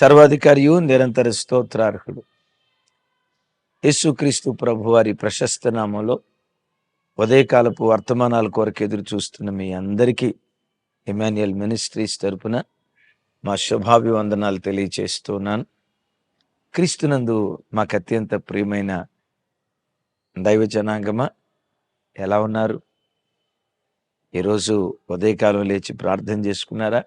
సర్వాధికారియు నిరంతర స్తోత్రార్హుడు. యేసుక్రీస్తు ప్రభు వారి ప్రశస్త నామంలో ఉదయకాలపు వర్తమానాల కొరకు ఎదురు చూస్తున్న మీ అందరికీ ఇమాన్యుయల్ మినిస్ట్రీస్ తరపున మా శుభాభివందనాలు తెలియచేస్తున్నాను. క్రీస్తునందు మాకు అత్యంత ప్రియమైన దైవ జనాంగమా ఎలా ఉన్నారు? ఈరోజు ఉదయకాలం లేచి ప్రార్థన చేసుకున్నారా?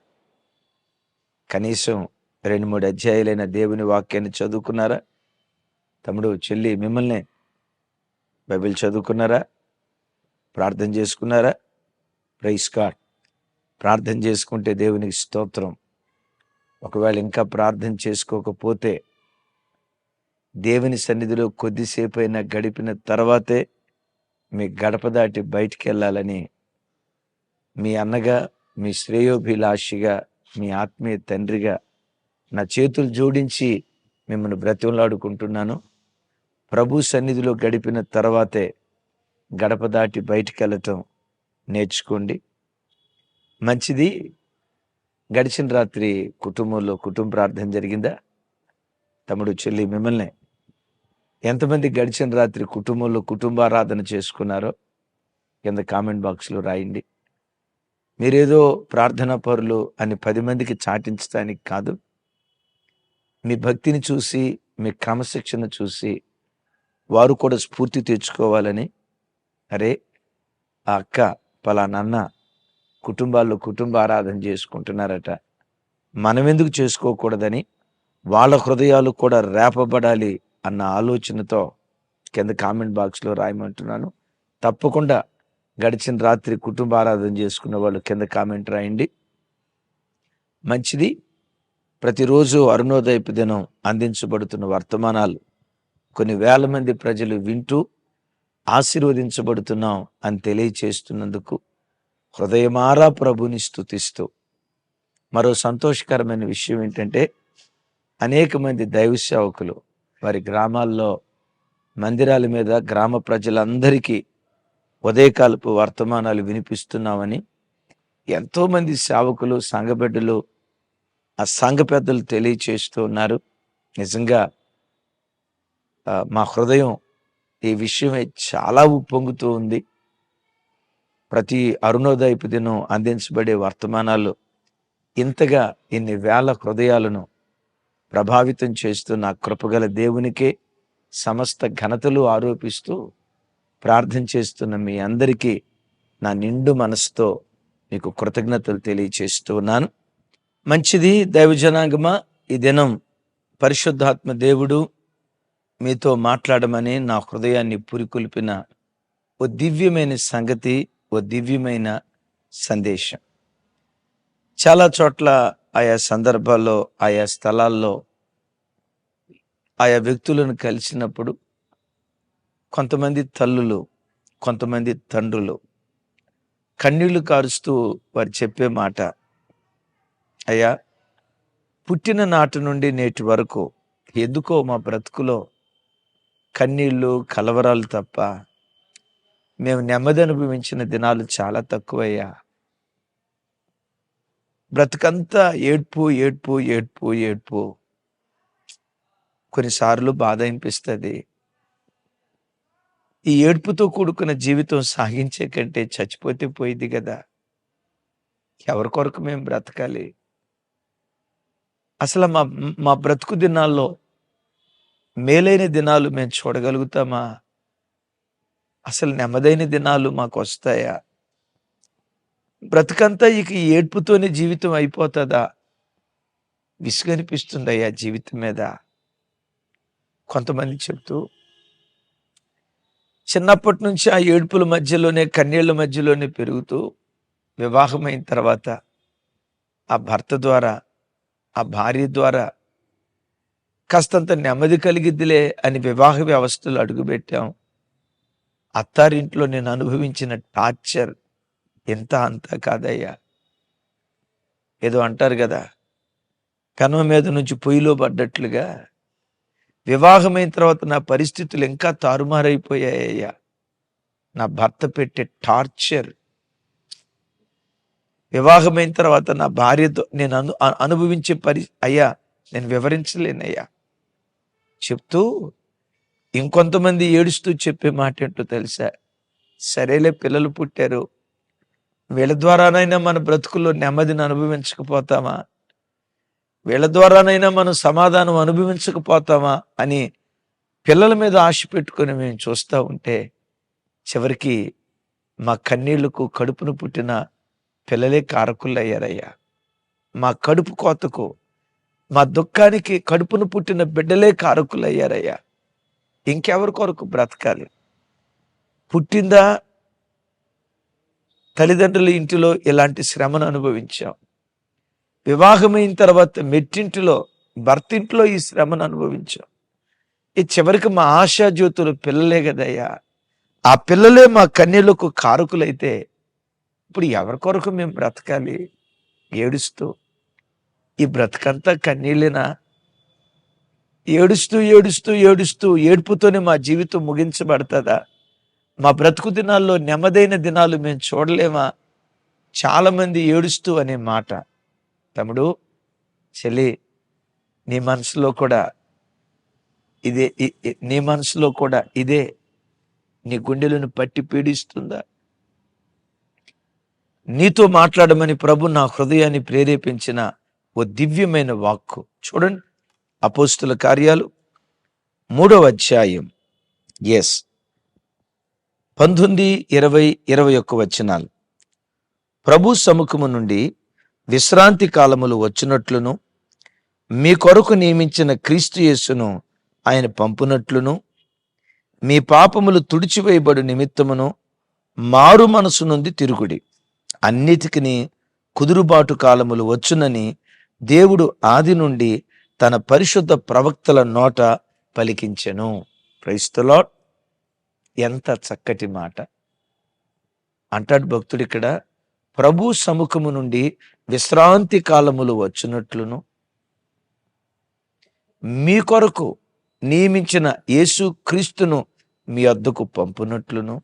కనీసం రెండు మూడు అధ్యాయులైన దేవుని వాక్యాన్ని చదువుకున్నారా? తమ్ముడు చెల్లి మిమ్మల్ని బైబిల్ చదువుకున్నారా? ప్రార్థన చేసుకున్నారా? ప్రైస్ కార్డ్ ప్రార్థన చేసుకుంటే దేవునికి స్తోత్రం. ఒకవేళ ఇంకా ప్రార్థన చేసుకోకపోతే దేవుని సన్నిధిలో కొద్దిసేపు అయినా గడిపిన తర్వాతే మీ గడప దాటి బయటికి వెళ్ళాలని మీ అన్నగా మీ శ్రేయోభిలాషిగా మీ ఆత్మీయ తండ్రిగా నా చేతులు జోడించి మిమ్మల్ని బ్రతిమలాడుకుంటున్నాను. ప్రభు సన్నిధిలో గడిపిన తర్వాతే గడప దాటి బయటికి వెళ్ళటం నేర్చుకోండి. మంచిది. గడిచిన రాత్రి కుటుంబంలో కుటుంబ ప్రార్థన జరిగిందా? తమ్ముడు చెల్లి మిమ్మల్ని ఎంతమంది గడిచిన రాత్రి కుటుంబంలో కుటుంబారాధన చేసుకున్నారో కింద కామెంట్ బాక్స్లో రాయండి. మీరేదో ప్రార్థనా పరులు అని పది మందికి చాటించడానికి కాదు. మీ భక్తిని చూసి మీ క్రమశిక్షణ చూసి వారు కూడా స్ఫూర్తి తెచ్చుకోవాలని. అరే ఆ అక్క పలానన్న కుటుంబాల్లో కుటుంబ ఆరాధన చేసుకుంటున్నారట. మనం ఎందుకు చేసుకోకూడదని వాళ్ళ హృదయాలు కూడా రేపబడాలి అన్న ఆలోచనతో కింద కామెంట్ బాక్స్లో రాయమంటున్నాను. తప్పకుండా గడిచిన రాత్రి కుటుంబ ఆరాధన చేసుకున్న వాళ్ళు కింద కామెంట్ రాయండి. మంచిది. ప్రతిరోజు అరుణోదయపు దినం అందించబడుతున్న వర్తమానాలు కొన్ని వేల మంది ప్రజలు వింటూ ఆశీర్వదించబడుతున్నాం అని తెలియచేస్తున్నందుకు హృదయమారా ప్రభుని స్తుతిస్తూ. మరో సంతోషకరమైన విషయం ఏంటంటే అనేక మంది దైవ సేవకులు వారి గ్రామాల్లో మందిరాల మీద గ్రామ ప్రజలందరికీ ఉదయకాలపు వర్తమానాలు వినిపిస్తున్నామని ఎంతోమంది సేవకులు సంఘబిడ్డలు ఆ సంఘ పెద్దలు తెలియచేస్తూ ఉన్నారు. నిజంగా మా హృదయం ఈ విషయమై చాలా ఉప్పొంగుతూ ఉంది. ప్రతి అరుణోదయపు దినం అందించబడే వర్తమానాలు ఇంతగా ఇన్ని వేల హృదయాలను ప్రభావితం చేస్తున్న నా కృపగల దేవునికే సమస్త ఘనతలు ఆరోపిస్తూ ప్రార్థన చేస్తున్న మీ అందరికీ నా నిండు మనసుతో మీకు కృతజ్ఞతలు తెలియచేస్తూ ఉన్నాను. మంచిది దైవజనాంగమా? ఈ దినం పరిశుద్ధాత్మ దేవుడు మీతో మాట్లాడమని నా హృదయాన్ని పురికొల్పిన ఓ దివ్యమైన సంగతి ఓ దివ్యమైన సందేశం. చాలా చోట్ల ఆయా సందర్భాల్లో ఆయా స్థలాల్లో ఆయా వ్యక్తులను కలిసినప్పుడు కొంతమంది తల్లులు కొంతమంది తండ్రులు కన్నీళ్ళు కారుస్తూ వారు చెప్పే మాట అయ్యా పుట్టిన నాటి నుండి నేటి వరకు ఎందుకో మా బ్రతుకులో కన్నీళ్ళు కలవరాలు తప్ప మేము నెమ్మది అనుభవించిన దినాలు చాలా తక్కువయ్యా. బ్రతుకంతా ఏడ్పు ఏడ్పు ఏడ్పు ఏడ్పు. కొన్నిసార్లు బాధ అనిపిస్తుంది. ఈ ఏడ్పుతో కూడుకున్న జీవితం సాగించే కంటే చచ్చిపోతే పోయింది కదా. ఎవరి కొరకు మేము బ్రతకాలి? అసలు మా మా బ్రతుకు దినాల్లో మేలైన దినాలు మేము చూడగలుగుతామా? అసలు నెమ్మదైన దినాలు మాకు వస్తాయా? బ్రతుకంతా ఇక ఈ ఏడ్పుతోనే జీవితం అయిపోతుందా? విసుగనిపిస్తుందయ్యా జీవితం మీద. కొంతమంది చెప్తూ చిన్నప్పటి నుంచి ఆ ఏడుపుల మధ్యలోనే కన్నీళ్ళ మధ్యలోనే పెరుగుతూ వివాహమైన తర్వాత ఆ భర్త ద్వారా ఆ భార్య ద్వారా కాస్తంత నెమ్మది కలిగిద్దిలే అని వివాహ వ్యవస్థలు అడుగుపెట్టాం. అత్తారింట్లో నేను అనుభవించిన టార్చర్ ఎంత అంతా కాదయ్యా. ఏదో అంటారు కదా కనుమ మీద నుంచి పొయ్యిలో పడ్డట్లుగా వివాహమైన తర్వాత నా పరిస్థితులు ఇంకా తారుమారైపోయాయ్యా. నా భర్త పెట్టే టార్చర్ వివాహమైన తర్వాత నా భార్యతో నేను అను అనుభవించే పరి అయ్యా నేను వివరించలేనయ్యా. చెప్తూ ఇంకొంతమంది ఏడుస్తూ చెప్పే మాట ఏంటో తెలుసా? సరేలే పిల్లలు పుట్టారు. వీళ్ళ ద్వారానైనా మన బ్రతుకుల్లో నెమ్మదిని అనుభవించకపోతామా? వీళ్ళ ద్వారానైనా మనం సమాధానం అనుభవించకపోతామా? అని పిల్లల మీద ఆశ పెట్టుకొని మేము చూస్తూ ఉంటే చివరికి మా కన్నీళ్ళకు కడుపును పుట్టిన పిల్లలే కారకులు అయ్యారయ్యా మా కడుపు కోతకు మా దుఃఖానికి కడుపును పుట్టిన బిడ్డలే కారకులు అయ్యారయ్యా ఇంకెవరి కొరకు బ్రతకాలి? పుట్టిందా? తల్లిదండ్రుల ఇంటిలో ఇలాంటి శ్రమను అనుభవించాం. వివాహమైన తర్వాత మెట్టింటిలో భర్తింట్లో ఈ శ్రమను అనుభవించాం. ఈ చివరికి మా ఆశా జ్యోతులు పిల్లలే కదయ్యా. ఆ పిల్లలే మా కన్యలకు కారకులైతే ఇప్పుడు ఎవరి కొరకు మేము బ్రతకాలి? ఏడుస్తూ. ఈ బ్రతకంతా కన్నీళ్ళేనా? ఏడుస్తూ ఏడుస్తూ ఏడుస్తూ ఏడుపుతోనే మా జీవితం ముగించబడుతుందా? మా బ్రతుకు దినాల్లో నెమ్మదైన దినాలు మేము చూడలేమా? చాలామంది ఏడుస్తూ అనే మాట. తమ్ముడు చెల్లి నీ మనసులో కూడా ఇదే నీ మనసులో కూడా ఇదే. నీ గుండెలను పట్టి పీడిస్తుందా? నీతో మాట్లాడమని ప్రభు నా హృదయాన్ని ప్రేరేపించిన ఓ దివ్యమైన వాక్కు. చూడండి అపోస్తుల కార్యాలు మూడవ అధ్యాయం. ఎస్ పంతొమ్మిది ఇరవై ఇరవై ఒక్క వచనాలు. ప్రభు సముఖము నుండి విశ్రాంతి కాలములు వచ్చినట్లును మీ కొరకు నియమించిన క్రీస్తు యేసును ఆయన పంపునట్లును మీ పాపములు తుడిచివేయబడు నిమిత్తమును మారు మనసు నుండి తిరుగుడి. అన్నిటికీ కుదురుబాటు కాలములు వచ్చునని దేవుడు ఆది నుండి తన పరిశుద్ధ ప్రవక్తల నోట పలికించెను. క్రైస్తలో ఎంత చక్కటి మాట. అంటాడు భక్తుడు ఇక్కడ ప్రభు సముఖము నుండి విశ్రాంతి కాలములు వచ్చినట్లును. మీ కొరకు నియమించిన యేసు క్రీస్తును మీ అద్దకు పంపునట్లును.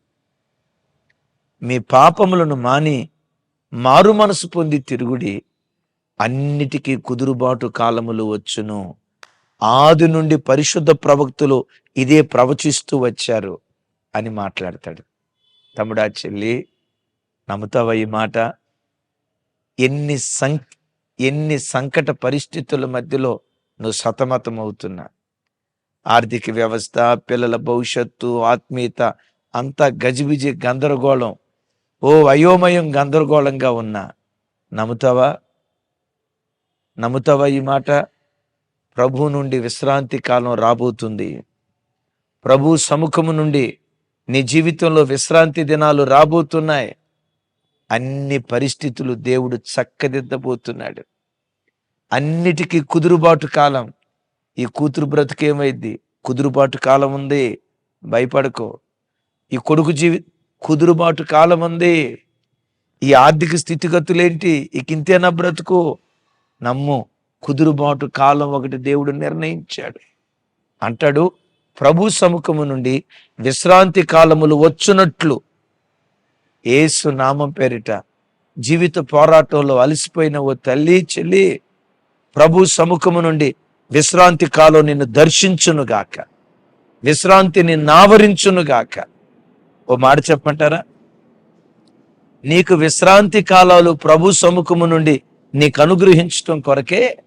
మీ పాపములను మాని మారు మనసు పొంది తిరుగుడి అన్నిటికీ కుదురుబాటు కాలములు వచ్చును. ఆది నుండి పరిశుద్ధ ప్రవక్తులు ఇదే ప్రవచిస్తూ వచ్చారు అని మాట్లాడతాడు. తమ్ముడా చెల్లి నమ్ముతావా ఈ మాట? ఎన్ని సం ఎన్ని సంకట పరిస్థితుల మధ్యలో నువ్వు సతమతం అవుతున్నా ఆర్థిక వ్యవస్థ పిల్లల భవిష్యత్తు ఆత్మీయత అంతా గజిబిజి గందరగోళం. ఓ అయోమయం గందరగోళంగా ఉన్నా. నమ్ముతావా? నమ్ముతావా ఈ మాట? ప్రభు నుండి విశ్రాంతి కాలం రాబోతుంది. ప్రభు సముఖము నుండి నీ జీవితంలో విశ్రాంతి దినాలు రాబోతున్నాయి. అన్ని పరిస్థితులు దేవుడు చక్కదిద్దబోతున్నాడు. అన్నిటికీ కుదురుబాటు కాలం. ఈ కూతురు బ్రతుకేమైంది కుదురుబాటు కాలం ఉంది. భయపడకో. ఈ కొడుకు జీవి కుదురుబాటు కాలం ఉంది ఈ ఆర్థిక స్థితిగతులేంటి? ఇక ఇంతేనా బ్రతుకు? నమ్ము కుదురుబాటు కాలం ఒకటి దేవుడు నిర్ణయించాడు. అంటాడు ప్రభు సముఖము నుండి విశ్రాంతి కాలములు వచ్చునట్లు ఏసు నామం పేరిట జీవిత పోరాటంలో అలసిపోయిన ఓ తల్లి చెల్లి ప్రభు సముఖము నుండి విశ్రాంతి కాలం నిన్ను దర్శించును గాక విశ్రాంతిని నావరించును గాక ఓ మాట చెప్పమంటారా? నీకు విశ్రాంతి కాలాలు ప్రభు సముఖము నుండి నీకు అనుగ్రహించటం కొరకే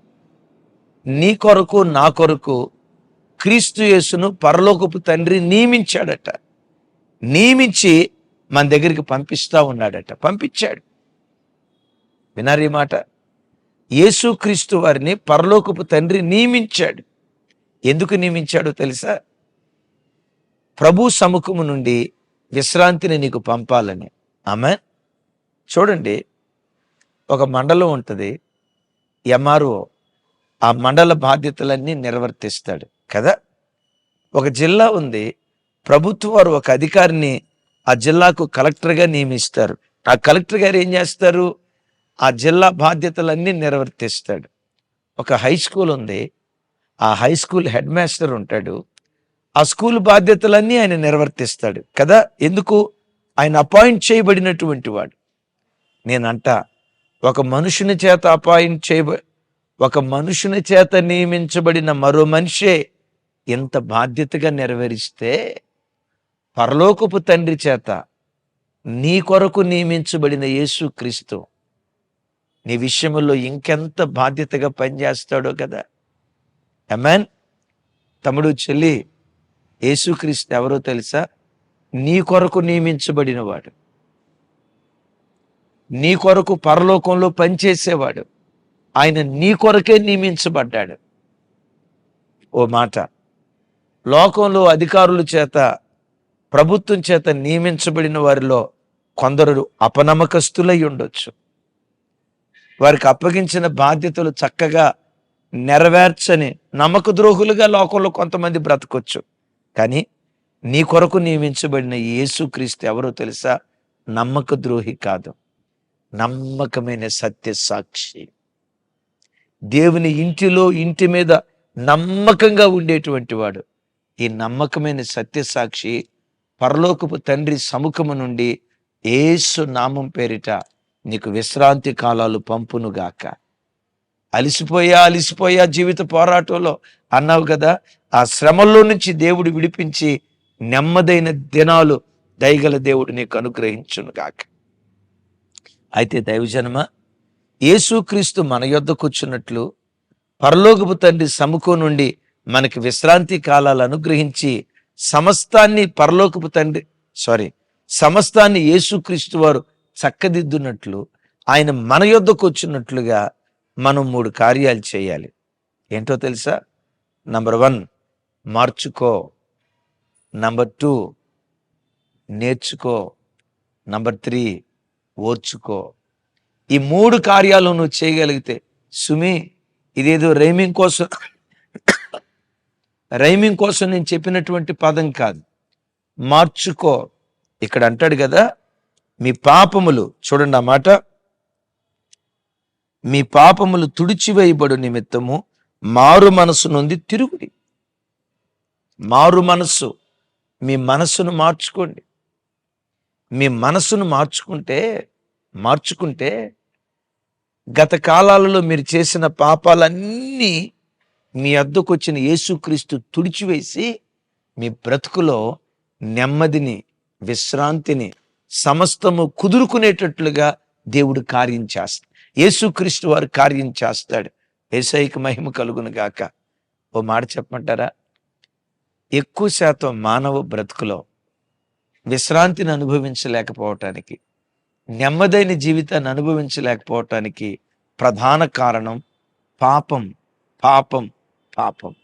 నీ కొరకు నా కొరకు క్రీస్తు యేసును పరలోకపు తండ్రి నియమించాడట. నియమించి మన దగ్గరికి పంపిస్తా ఉన్నాడట. పంపించాడు. వినారు ఈ మాట? యేసుక్రీస్తు వారిని పరలోకపు తండ్రి నియమించాడు. ఎందుకు నియమించాడో తెలుసా? ప్రభు సముఖము నుండి విశ్రాంతిని నీకు పంపాలని. ఆమె చూడండి ఒక మండలం ఉంటుంది ఎంఆర్ఓ. ఆ మండల బాధ్యతలన్నీ నిర్వర్తిస్తాడు కదా? ఒక జిల్లా ఉంది ప్రభుత్వ వారు ఒక అధికారిని ఆ జిల్లాకు కలెక్టర్గా నియమిస్తారు. ఆ కలెక్టర్ గారు ఏం చేస్తారు? ఆ జిల్లా బాధ్యతలన్నీ నిర్వర్తిస్తాడు. ఒక హై స్కూల్ ఉంది ఆ హై స్కూల్ హెడ్ మాస్టర్ ఉంటాడు ఆ స్కూల్ బాధ్యతలన్నీ ఆయన నిర్వర్తిస్తాడు కదా? ఎందుకు? ఆయన అపాయింట్ చేయబడినటువంటి వాడు. నేనంట ఒక మనుషుని చేత అపాయింట్ చేయబ ఒక మనుషుని చేత నియమించబడిన మరో మనిషే ఇంత బాధ్యతగా నెరవేరిస్తే పరలోకపు తండ్రి చేత నీ కొరకు నియమించబడిన యేసు క్రీస్తు నీ విషయంలో ఇంకెంత బాధ్యతగా పనిచేస్తాడో కదా? అమెన్ తమ్ముడు చెల్లి యేసుక్రీస్తు ఎవరో తెలుసా? నీ కొరకు నియమించబడినవాడు. నీ కొరకు పరలోకంలో పనిచేసేవాడు. ఆయన నీ కొరకే నియమించబడ్డాడు. ఓ మాట. లోకంలో అధికారుల చేత ప్రభుత్వం చేత నియమించబడిన వారిలో కొందరు అపనమ్మకస్తులై ఉండొచ్చు. వారికి అప్పగించిన బాధ్యతలు చక్కగా నెరవేర్చని నమ్మక ద్రోహులుగా లోకంలో కొంతమంది బ్రతకొచ్చు. కానీ నీ కొరకు నియమించబడిన యేసుక్రీస్తు ఎవరో తెలుసా? నమ్మక ద్రోహి కాదు. నమ్మకమైన సత్య సాక్షి. దేవుని ఇంటిలో ఇంటి మీద నమ్మకంగా ఉండేటువంటి వాడు. ఈ నమ్మకమైన సత్య సాక్షి పరలోకపు తండ్రి సముఖము నుండి ఏసు నామం పేరిట నీకు విశ్రాంతి కాలాలు పంపునుగాక. అలిసిపోయా అలిసిపోయా జీవిత పోరాటంలో అన్నావు కదా? ఆ శ్రమల్లో నుంచి దేవుడు విడిపించి నెమ్మదైన దినాలు దయగల దేవుడు నీకు అనుగ్రహించునుగాక. అయితే దైవజనమ యేసుక్రీస్తు మన యొద్దకు వచ్చినట్లు పరలోకపు తండ్రి సముఖం నుండి మనకి విశ్రాంతి కాలాలు అనుగ్రహించి సమస్తాన్ని పరలోకపు తండ్రి సారీ సమస్తాన్ని యేసుక్రీస్తు వారు చక్కదిద్దునట్లు ఆయన మన యొద్దకు వచ్చినట్లుగా మనం మూడు కార్యాలు చేయాలి. ఏంటో తెలుసా? నంబర్ వన్ మార్చుకో. నంబర్ టూ నేర్చుకో. నంబర్ త్రీ ఓర్చుకో. ఈ మూడు కార్యాలు నువ్వు చేయగలిగితే సుమి ఇదేదో రైమింగ్ కోసం రైమింగ్ కోసం నేను చెప్పినటువంటి పదం కాదు. మార్చుకో. ఇక్కడ అంటాడు కదా మీ పాపములు చూడండి ఆ మాట. మీ పాపములు తుడిచివేయబడు నిమిత్తము మారు మనసు నుండి తిరుగుడి. మారు మనస్సు. మీ మనస్సును మార్చుకోండి. మీ మనస్సును మార్చుకుంటే మార్చుకుంటే గత కాలాలలో మీరు చేసిన పాపాలన్నీ మీ అద్దకు వచ్చిన యేసుక్రీస్తు తుడిచివేసి మీ బ్రతుకులో నెమ్మదిని విశ్రాంతిని సమస్తము కుదురుకునేటట్లుగా దేవుడు కార్యం చేస్తాడు యేసుక్రీస్తు వారు కార్యం చేస్తాడు. ఏసైకి మహిమ కలుగును గాక. ఓ మాట చెప్పమంటారా? ఎక్కువ శాతం మానవ బ్రతుకులో విశ్రాంతిని అనుభవించలేకపోవటానికి నెమ్మదైన జీవితాన్ని అనుభవించలేకపోవటానికి ప్రధాన కారణం పాపం పాపం పాపం.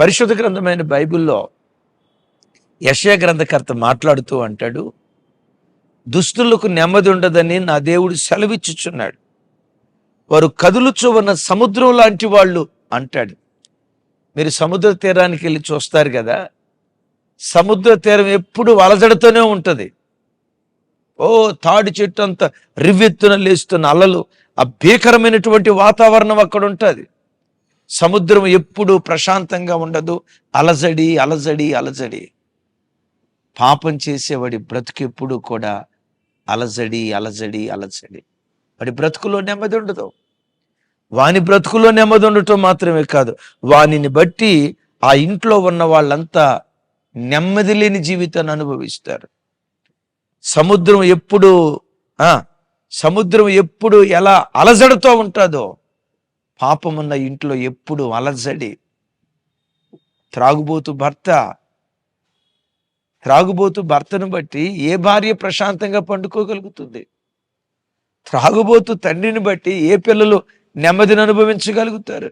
పరిశుద్ధ గ్రంథమైన బైబిల్లో యశయ గ్రంథకర్త మాట్లాడుతూ అంటాడు దుస్తులకు నెమ్మది ఉండదని నా దేవుడు సెలవిచ్చుచున్నాడు. వారు కదులుచు ఉన్న సముద్రం లాంటి వాళ్ళు అంటాడు. మీరు సముద్ర తీరానికి వెళ్ళి చూస్తారు కదా సముద్ర తీరం ఎప్పుడు అలజడితోనే ఉంటుంది. ఓ తాడి చెట్టు అంత రివ్వెత్తున లేస్తున్న అలలు ఆ భీకరమైనటువంటి వాతావరణం అక్కడ ఉంటుంది. సముద్రం ఎప్పుడు ప్రశాంతంగా ఉండదు. అలజడి అలజడి అలజడి. పాపం చేసేవాడి బ్రతుకెప్పుడు కూడా అలజడి అలజడి అలజడి. వాడి బ్రతుకులో నెమ్మది ఉండదు. వాని బ్రతుకులో నెమ్మది ఉండటం మాత్రమే కాదు. వానిని బట్టి ఆ ఇంట్లో ఉన్న వాళ్ళంతా నెమ్మది లేని జీవితాన్ని అనుభవిస్తారు. సముద్రం ఎప్పుడు ఆ సముద్రం ఎప్పుడు ఎలా అలజడితో ఉంటుందో పాపమున్న ఇంట్లో ఎప్పుడు అలజడి. త్రాగుబోతు భర్త త్రాగుబోతు భర్తను బట్టి ఏ భార్య ప్రశాంతంగా పండుకోగలుగుతుంది? త్రాగుబోతు తండ్రిని బట్టి ఏ పిల్లలు నెమ్మదిని అనుభవించగలుగుతారు.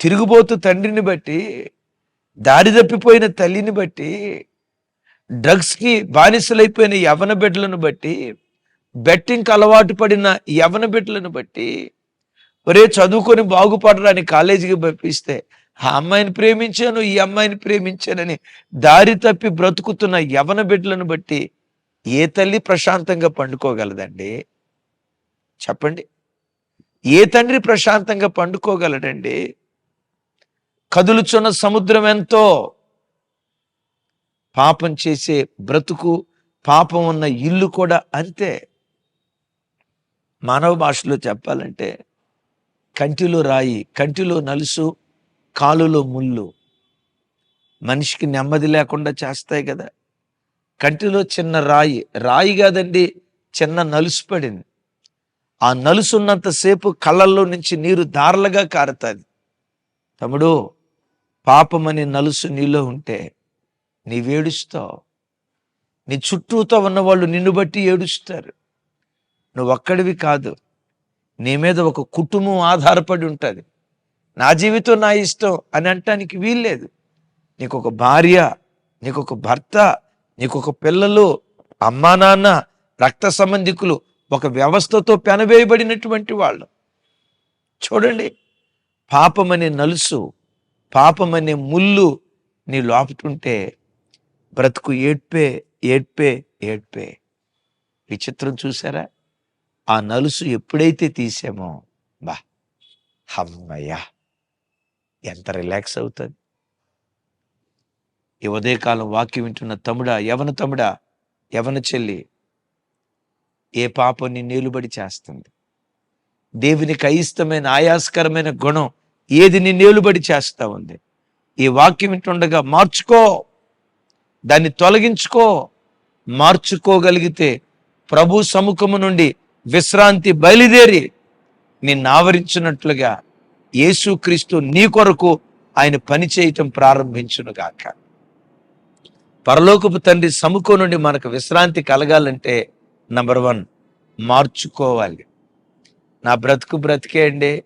తిరుగుబోతు తండ్రిని బట్టి దారి తప్పిపోయిన తల్లిని బట్టి డ్రగ్స్కి బానిసలైపోయిన యవన బిడ్డలను బట్టి బెట్టింగ్కి అలవాటు పడిన యవన బిడ్డలను బట్టి ఒరే చదువుకొని బాగుపడరాని కాలేజీకి పంపిస్తే ఆ అమ్మాయిని ప్రేమించాను ఈ అమ్మాయిని ప్రేమించానని దారి తప్పి బ్రతుకుతున్న యవన బిడ్డలను బట్టి ఏ తల్లి ప్రశాంతంగా పండుకోగలదండి? చెప్పండి. ఏ తండ్రి ప్రశాంతంగా పండుకోగలడండి? కదులుచున్న సముద్రం ఎంతో. పాపం చేసే బ్రతుకు పాపం ఉన్న ఇల్లు కూడా అంతే. మానవ భాషలో చెప్పాలంటే కంటిలో రాయి కంటిలో నలుసు కాలులో ముళ్ళు. మనిషికి నెమ్మది లేకుండా చేస్తాయి కదా. కంటిలో చిన్న రాయి రాయి కాదండి చిన్న నలుసు పడింది. ఆ నలుసున్నంతసేపు కళ్ళల్లో నుంచి నీరు దారలుగా కారుతుంది. తమ్ముడు పాపమని నలుసు నీలో ఉంటే నీవేడుస్తావు నీ చుట్టూతో ఉన్నవాళ్ళు నిన్ను బట్టి ఏడుస్తారు. నువ్వు ఒక్కడివి కాదు నీ మీద ఒక కుటుంబం ఆధారపడి ఉంటుంది. నా జీవితం నా ఇష్టం అని అంటానికి వీల్లేదు. నీకు ఒక భార్య నీకు ఒక భర్త నీకు ఒక పిల్లలు అమ్మా నాన్న రక్త సంబంధికులు ఒక వ్యవస్థతో పెనవేయబడినటువంటి వాళ్ళు. చూడండి పాపమనే నలుసు పాపమనే ముళ్ళు నీ లోపటుంటే బ్రతుకు ఏడ్పే ఏడ్పే ఏడ్పే. విచిత్రం చూసారా? ఆ నలుసు ఎప్పుడైతే తీసామో బా హమ్మయ్యా ఎంత రిలాక్స్ అవుతుంది. ఈ ఉదయకాలం వాక్యం వింటున్న తమ్ముడా యవన తమ్ముడా యవన చెల్లి ఏ పాపం నీ నిలుబడి చేస్తుంది? దేవునికి అయిష్టమైన ఆయాస్కరమైన గుణం ఏది నీ నిలుబడి చేస్తా ఉంది? ఈ వాక్యం వింటుండగా మార్చుకో. దాన్ని తొలగించుకో. మార్చుకోగలిగితే ప్రభు సముఖము నుండి విశ్రాంతి బయలుదేరి నిన్ను ఆవరించినట్లుగా యేసుక్రీస్తు నీ కొరకు ఆయన పని చేయటం ప్రారంభించునుగాక. పరలోకపు తండ్రి సముఖం నుండి మనకు విశ్రాంతి కలగాలంటే నంబర్ వన్ మార్చుకోవాలి. నా బ్రతుకు బ్రతికే అండి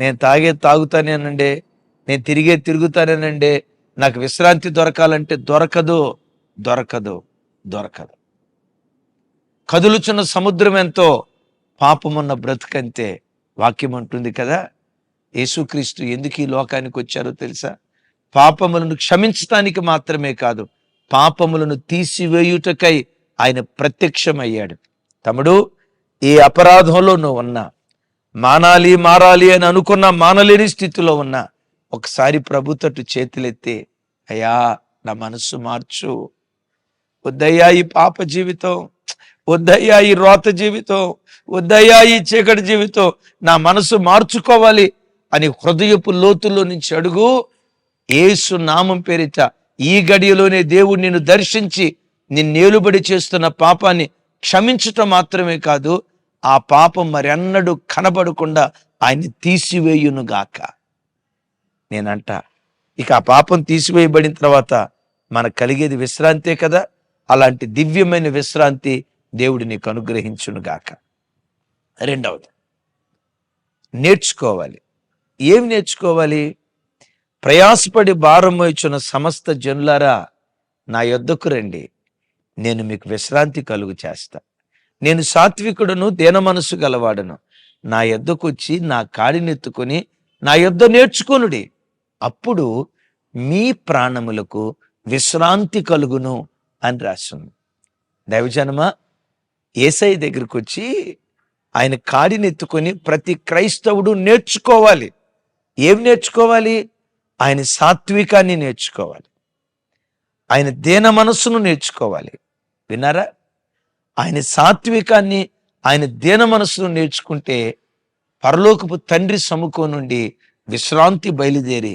నేను తాగే తాగుతానేనండి నేను తిరిగే తిరుగుతానేనండి నాకు విశ్రాంతి దొరకాలంటే దొరకదు దొరకదు దొరకదు. కదులుచున్న సముద్రం ఎంతో పాపమున్న బ్రతుకంతే వాక్యం అంటుంది కదా యేసుక్రీస్తు ఎందుకు ఈ లోకానికి వచ్చారో తెలుసా? పాపములను క్షమించటానికి మాత్రమే కాదు పాపములను తీసివేయుటకై ఆయన ప్రత్యక్షమయ్యాడు. తమ్ముడు ఈ అపరాధంలో నువ్వు ఉన్నా మానాలి మారాలి అని అనుకున్న మానలేని స్థితిలో ఉన్నా ఒకసారి ప్రభు తట్టు చేతులెత్తి అయ్యా నా మనస్సు మార్చు. వద్దయ్యా ఈ పాప జీవితం వద్దయ్యా ఈ రోత జీవితం వద్దయ్యా ఈ చీకటి జీవితం నా మనసు మార్చుకోవాలి అని హృదయపు లోతుల్లో నుంచి అడుగు. ఏసు నామం పేరిట ఈ గడియలోనే దేవుడు నిన్ను దర్శించి నిన్నేలుబడి చేస్తున్న పాపాన్ని క్షమించటం మాత్రమే కాదు ఆ పాపం మరెన్నడూ కనబడకుండా ఆయన్ని తీసివేయునుగాక. నేనంట ఇక ఆ పాపం తీసివేయబడిన తర్వాత మనకు కలిగేది విశ్రాంతే కదా? అలాంటి దివ్యమైన విశ్రాంతి దేవుడు నీకు అనుగ్రహించునుగాక. రెండవది నేర్చుకోవాలి. ఏం నేర్చుకోవాలి? ప్రయాసపడి భారం వచ్చిన సమస్త జనులారా నా యొద్దకు రండి. నేను మీకు విశ్రాంతి కలుగు చేస్తా. నేను సాత్వికుడును దీన మనసు గలవాడను. నా యొద్దకు నా కాడినెత్తుకొని నా యొద్ద నేర్చుకొనుడి. అప్పుడు మీ ప్రాణములకు విశ్రాంతి కలుగును అని రాసింది. దైవజనమ ఏసై దగ్గరికి వచ్చి ఆయన కాడినెత్తుకొని ప్రతి క్రైస్తవుడు నేర్చుకోవాలి. ఏం నేర్చుకోవాలి? ఆయన సాత్వికాన్ని నేర్చుకోవాలి. ఆయన దేన మనస్సును నేర్చుకోవాలి. విన్నారా? ఆయన సాత్వికాన్ని ఆయన దీన మనస్సును నేర్చుకుంటే పరలోకపు తండ్రి సముఖం నుండి విశ్రాంతి బయలుదేరి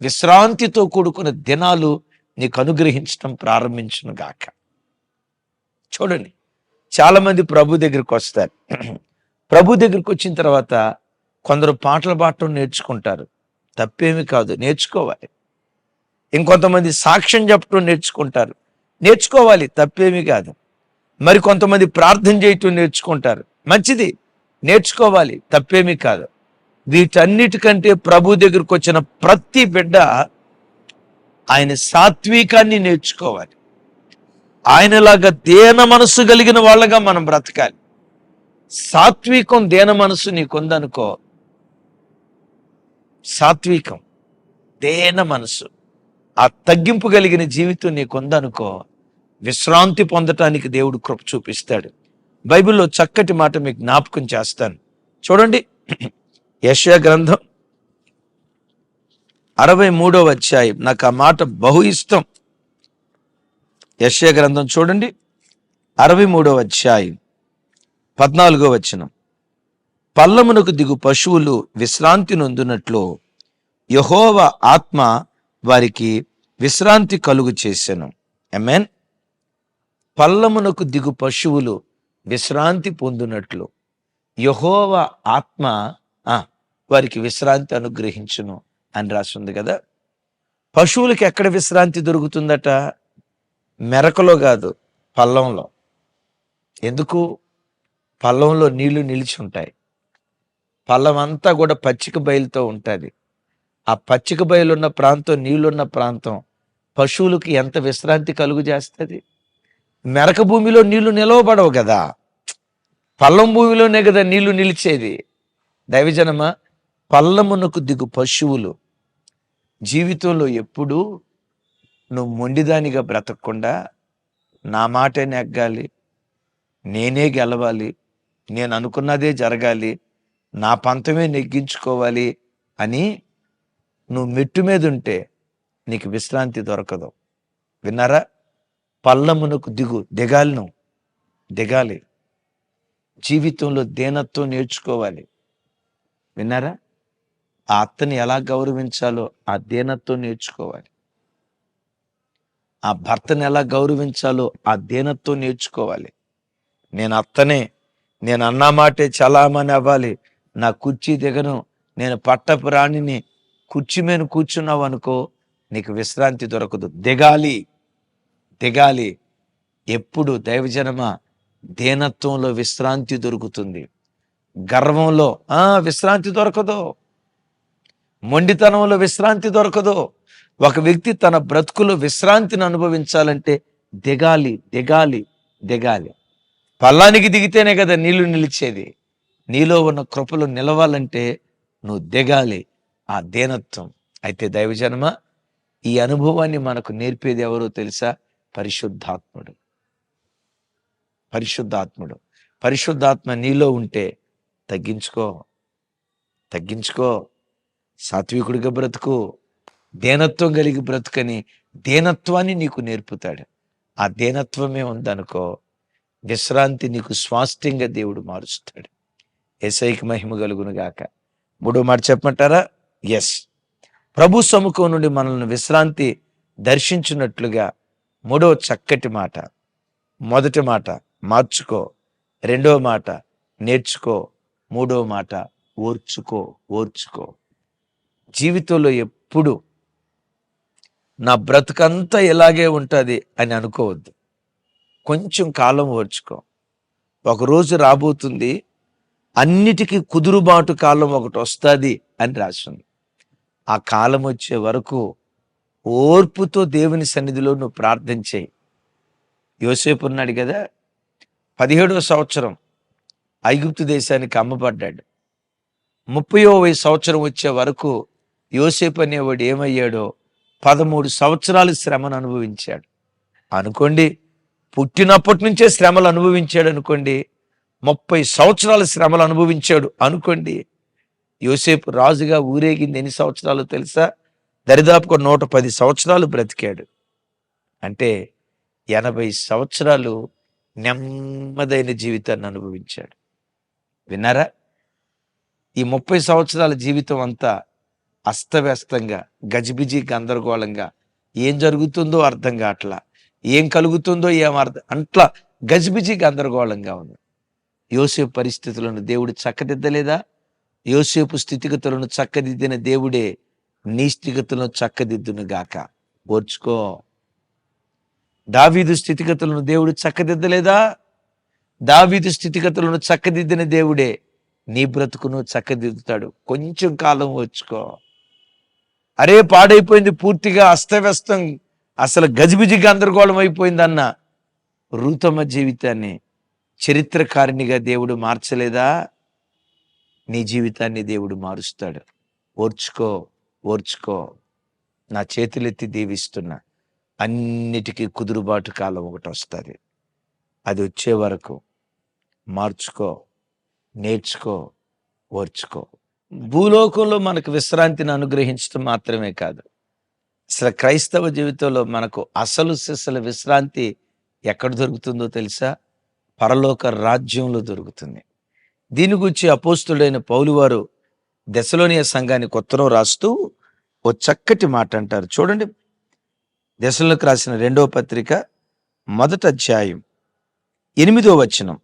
విశ్రాంతితో కూడుకున్న దినాలు నీకు అనుగ్రహించడం ప్రారంభించును గాక. చూడండి చాలామంది ప్రభు దగ్గరికి వస్తారు. ప్రభు దగ్గరికి వచ్చిన తర్వాత కొందరు పాటలు పాడటం నేర్చుకుంటారు. తప్పేమి కాదు నేర్చుకోవాలి. ఇంకొంతమంది సాక్ష్యం చెప్పడం నేర్చుకుంటారు. నేర్చుకోవాలి తప్పేమీ కాదు. మరి కొంతమంది ప్రార్థన చేయటం నేర్చుకుంటారు. మంచిది నేర్చుకోవాలి తప్పేమీ కాదు. వీటన్నిటికంటే ప్రభు దగ్గరకు వచ్చిన ప్రతి బిడ్డ ఆయన సాత్వికాన్ని నేర్చుకోవాలి. ఆయనలాగా దేన మనస్సు కలిగిన వాళ్ళగా మనం బ్రతకాలి. సాత్వికం దేన మనస్సు నీకుందనుకో సాత్వికం దేన మనసు ఆ తగ్గింపు కలిగిన జీవితం నీకుందనుకో విశ్రాంతి పొందటానికి దేవుడు కృప చూపిస్తాడు. బైబిల్లో చక్కటి మాట మీకు జ్ఞాపకం చేస్తాను. చూడండి యశయ గ్రంథం అరవై మూడవ అధ్యాయం. నాకు ఆ మాట బహు ఇష్టం. యశయ గ్రంథం చూడండి అరవై మూడవ అధ్యాయం పద్నాలుగో వచనం. పల్లమునకు దిగు పశువులు విశ్రాంతి నొందునట్లు యహోవ ఆత్మ వారికి విశ్రాంతి కలుగు చేశాను ఎమెన్ పల్లమునకు దిగు పశువులు విశ్రాంతి పొందునట్లు. యహోవ ఆత్మ ఆ, వారికి విశ్రాంతి అనుగ్రహించును అని రాసింది కదా. పశువులకి ఎక్కడ విశ్రాంతి దొరుకుతుందట? మెరకలో కాదు పల్లంలో. ఎందుకు? పల్లంలో నీళ్ళు నిలిచి ఉంటాయి. పల్లం అంతా కూడా పచ్చిక బయలుతో ఉంటుంది. ఆ పచ్చిక బయలున్న ప్రాంతం నీళ్ళున్న ప్రాంతం పశువులకు ఎంత విశ్రాంతి కలుగు చేస్తుంది? మెరక భూమిలో నీళ్ళు నిలవబడవు కదా. పల్లం భూమిలోనే కదా నీళ్ళు నిలిచేది. దైవజనమ పల్లమునకు దిగు పశువులు. జీవితంలో ఎప్పుడూ నువ్వు మొండిదానిగా బ్రతకకుండా నా మాటే నెగ్గాలి. నేనే గెలవాలి. నేను అనుకున్నదే జరగాలి. నా పంతమే నెగ్గించుకోవాలి అని నువ్వు మెట్టు మీద ఉంటే నీకు విశ్రాంతి దొరకదు. విన్నారా? పల్లమునకు దిగు దిగాలి నువ్వు. దిగాలి. జీవితంలో దేనత్వం నేర్చుకోవాలి. విన్నారా? ఆ అత్తని ఎలా గౌరవించాలో ఆ దేనత్వం నేర్చుకోవాలి. ఆ భర్తని ఎలా గౌరవించాలో ఆ దేనత్వం నేర్చుకోవాలి. నేను అత్తనే నేను అన్నమాటే చలామని అవ్వాలి. నా కుర్చీ దిగను నేను పట్టపు రాణిని కుర్చీ మీద కూర్చున్నావు అనుకో నీకు విశ్రాంతి దొరకదు. దిగాలి. దిగాలి. ఎప్పుడు దైవజనమ దేనత్వంలో విశ్రాంతి దొరుకుతుంది. గర్వంలో విశ్రాంతి దొరకదు. మొండితనంలో విశ్రాంతి దొరకదు. ఒక వ్యక్తి తన బ్రతుకులో విశ్రాంతిని అనుభవించాలంటే దిగాలి దిగాలి దిగాలి. పల్లానికి దిగితేనే కదా నీళ్ళు నిలిచేది. నీలో ఉన్న కృపలు నిలవాలంటే నువ్వు దిగాలి. ఆ దేనత్వం. అయితే దైవజన్మ ఈ అనుభవాన్ని మనకు నేర్పేది ఎవరో తెలుసా? పరిశుద్ధాత్ముడు. పరిశుద్ధాత్ముడు. పరిశుద్ధాత్మ నీలో ఉంటే తగ్గించుకో. తగ్గించుకో. సాత్వికుడిగా బ్రతుకు. దేనత్వం కలిగి బ్రతుకని దేనత్వాన్ని నీకు నేర్పుతాడు. ఆ దేనత్వమే ఉందనుకో విశ్రాంతి నీకు స్వాస్థ్యంగా దేవుడు మారుస్తాడు. ఎసైకి మహిమ కలుగును గాక. మూడో మాట చెప్పమంటారా? ఎస్ ప్రభు సముఖం నుండి మనల్ని విశ్రాంతి దర్శించినట్లుగా మూడో చక్కటి మాట. మొదటి మాట మార్చుకో. రెండో మాట నేర్చుకో. మూడో మాట ఓర్చుకో ఓర్చుకో. జీవితంలో ఎప్పుడు నా బ్రతుకంతా ఇలాగే ఉంటుంది అని అనుకోవద్దు. కొంచెం కాలం ఓర్చుకో. ఒక రోజు రాబోతుంది అన్నిటికీ కుదురుబాటు కాలం ఒకటి వస్తుంది అని రాసింది. ఆ కాలం వచ్చే వరకు ఓర్పుతో దేవుని సన్నిధిలో నువ్వు ప్రార్థన చేయి. యోసేపు ఉన్నాడు కదా పదిహేడవ సంవత్సరం ఐగుప్తు దేశానికి అమ్మబడ్డాడు. ముప్పయో వయసు సంవత్సరం వచ్చే వరకు యోసేపు అనేవాడు ఏమయ్యాడో పదమూడు సంవత్సరాలు శ్రమను అనుభవించాడు. అనుకోండి పుట్టినప్పటి నుంచే శ్రమలు అనుభవించాడు అనుకోండి ముప్పై సంవత్సరాల శ్రమలు అనుభవించాడు అనుకోండి యోసేపు రాజుగా ఊరేగింది ఎన్ని సంవత్సరాలు తెలుసా? దరిదాపుగా నూట పది సంవత్సరాలు బ్రతికాడు. అంటే ఎనభై సంవత్సరాలు నెమ్మదైన జీవితాన్ని అనుభవించాడు. విన్నారా? ఈ ముప్పై సంవత్సరాల జీవితం అంతా అస్తవ్యస్తంగా గజిబిజి గందరగోళంగా ఏం జరుగుతుందో అర్థం కావట్లా? ఏం కలుగుతుందో ఏం అర్థం అట్లా గజిబిజి గందరగోళంగా ఉంది. యోసేపు పరిస్థితులను దేవుడు చక్కదిద్దలేదా? యోసేపు స్థితిగతులను చక్కదిద్దిన దేవుడే నీ స్థితిగతులను చక్కదిద్దును గాక. ఓర్చుకో. దావీదు స్థితిగతులను దేవుడు చక్కదిద్దలేదా? దావీదు స్థితిగతులను చక్కదిద్దిన దేవుడే నీ బ్రతుకును చక్కదిద్దుతాడు. కొంచెం కాలం వచ్చుకో అరే పాడైపోయింది పూర్తిగా అస్తవ్యస్తం. అసలు గజిబిజి గందరగోళం అయిపోయిందన్న రూతమ్మ జీవితాన్ని చరిత్రకారిణిగా దేవుడు మార్చలేదా? నీ జీవితాన్ని దేవుడు మారుస్తాడు. ఓర్చుకో. ఓర్చుకో. నా చేతులెత్తి దీవిస్తున్నా. అన్నిటికీ కుదురుబాటు కాలం ఒకటి వస్తుంది. అది వచ్చే వరకు మార్చుకో నేర్చుకో ఓర్చుకో. భూలోకంలో మనకు విశ్రాంతిని అనుగ్రహించడం మాత్రమే కాదు. అసలు క్రైస్తవ జీవితంలో మనకు అసలు సిసలు విశ్రాంతి ఎక్కడ దొరుకుతుందో తెలుసా? పరలోక రాజ్యంలో దొరుకుతుంది. దీని గురించి అపోస్తుడైన పౌలువారు దశలోనియ సంఘానికి ఉత్తరం రాస్తూ ఓ చక్కటి మాట అంటారు. చూడండి. దశలోకి రాసిన రెండవ పత్రిక మొదట అధ్యాయం ఎనిమిదో వచనం.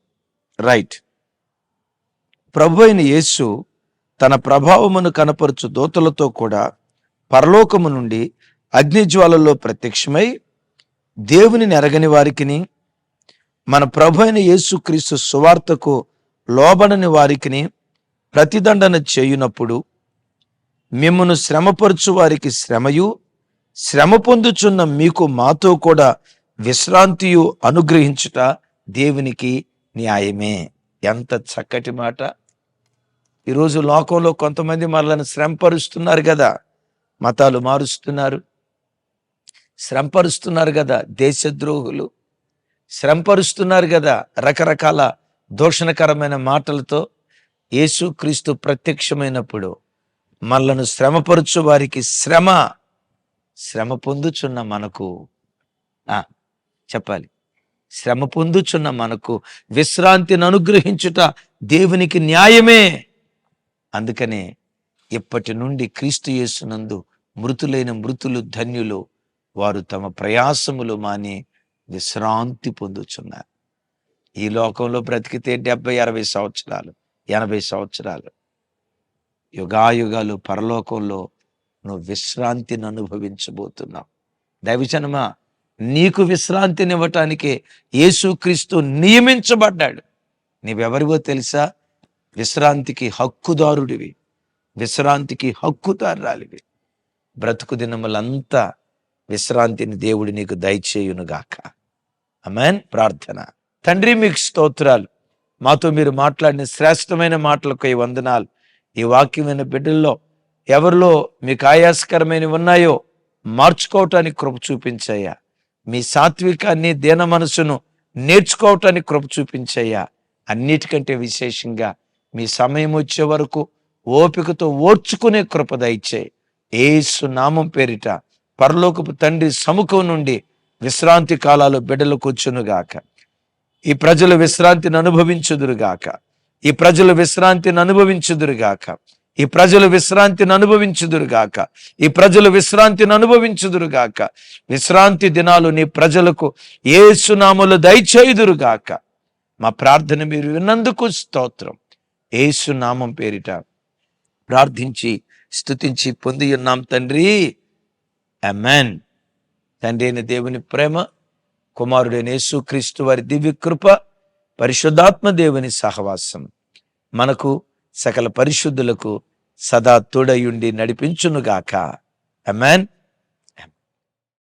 రైట్. ప్రభు అయిన యేసు తన ప్రభావమును కనపరుచు దూతలతో కూడా పరలోకము నుండి అగ్నిజ్వాలలో ప్రత్యక్షమై దేవుని నెరగని వారికిని మన ప్రభు అయిన యేసుక్రీస్తు సువార్తకు లోబడని వారికిని ప్రతిదండన చేయునప్పుడు మిమ్మను శ్రమపరచు వారికి శ్రమయు శ్రమ పొందుచున్న మీకు మాతో కూడా విశ్రాంతియు అనుగ్రహించుట దేవునికి న్యాయమే. ఎంత చక్కటి మాట. ఈరోజు లోకంలో కొంతమంది మనల్ని శ్రమపరుస్తున్నారు కదా మతాలు మారుస్తున్నారు. శ్రమపరుస్తున్నారు కదా దేశద్రోహులు. శ్రమపరుస్తున్నారు కదా రకరకాల దూషణకరమైన మాటలతో యేసుక్రీస్తు ప్రత్యక్షమైనప్పుడు మనలను శ్రమపరచు వారికి శ్రమ శ్రమ పొందుచున్న మనకు చెప్పాలి. శ్రమ పొందుచున్న మనకు విశ్రాంతిని అనుగ్రహించుట దేవునికి న్యాయమే. అందుకనే ఇప్పటి నుండి క్రీస్తు యేసునందు మృతులైన మృతులు ధన్యులు వారు తమ ప్రయాసములు మాని విశ్రాంతి పొందుచున్నారు. ఈ లోకంలో బ్రతికితే డెబ్బై అరవై సంవత్సరాలు. ఎనభై సంవత్సరాలు. యుగాయుగాలు పరలోకంలో నువ్వు విశ్రాంతిని అనుభవించబోతున్నావు. దైవజనమా నీకు విశ్రాంతినివ్వటానికే యేసుక్రీస్తు నియమించబడ్డాడు. నీవెవరివో తెలుసా? విశ్రాంతికి హక్కుదారుడివి. విశ్రాంతికి హక్కుదారురాలివి. బ్రతుకు దినములంతా విశ్రాంతిని దేవుడు నీకు దయచేయునుగాక. అమెన్ ప్రార్థన. తండ్రి మీకు స్తోత్రాలు. మాతో మీరు మాట్లాడిన శ్రేష్టమైన మాటలకు ఈ వందనాలు. ఈ వాక్యమైన బిడ్డల్లో ఎవరిలో మీకు ఆయాసకరమైనవి ఉన్నాయో మార్చుకోవటానికి కృప చూపించయ్యా. మీ సాత్వికాన్ని దీన మనసును నేర్చుకోవటానికి కృప చూపించయ్యా. అన్నిటికంటే విశేషంగా మీ సమయం వచ్చే వరకు ఓపికతో ఓర్చుకునే కృప దయచేయి. ఏసు నామం పేరిట పరలోకపు తండ్రి సముఖం నుండి విశ్రాంతి కాలాలు బిడ్డలకు వచ్చునుగాక ఈ ప్రజలు విశ్రాంతిని అనుభవించుదురుగాక. ఈ ప్రజలు విశ్రాంతిని అనుభవించుదురుగాక. ఈ ప్రజలు విశ్రాంతిని అనుభవించుదురుగాక. ఈ ప్రజలు విశ్రాంతిని అనుభవించుదురుగాక. విశ్రాంతి దినాలు నీ ప్రజలకు ఏసునాములు దయచేయుదురుగాక. మా ప్రార్థన మీరు విన్నందుకు స్తోత్రం. ఏసునామం పేరిట ప్రార్థించి స్తుతించి పొంది ఉన్నాం తండ్రి. అమెన్ తండ్రి అయిన దేవుని ప్రేమ కుమారుడైన యేసుక్రీస్తు వారి దివ్య కృప పరిశుద్ధాత్మ దేవుని సహవాసం. మనకు సకల పరిశుద్ధులకు సదా తోడయుండి నడిపించునుగాక. అమెన్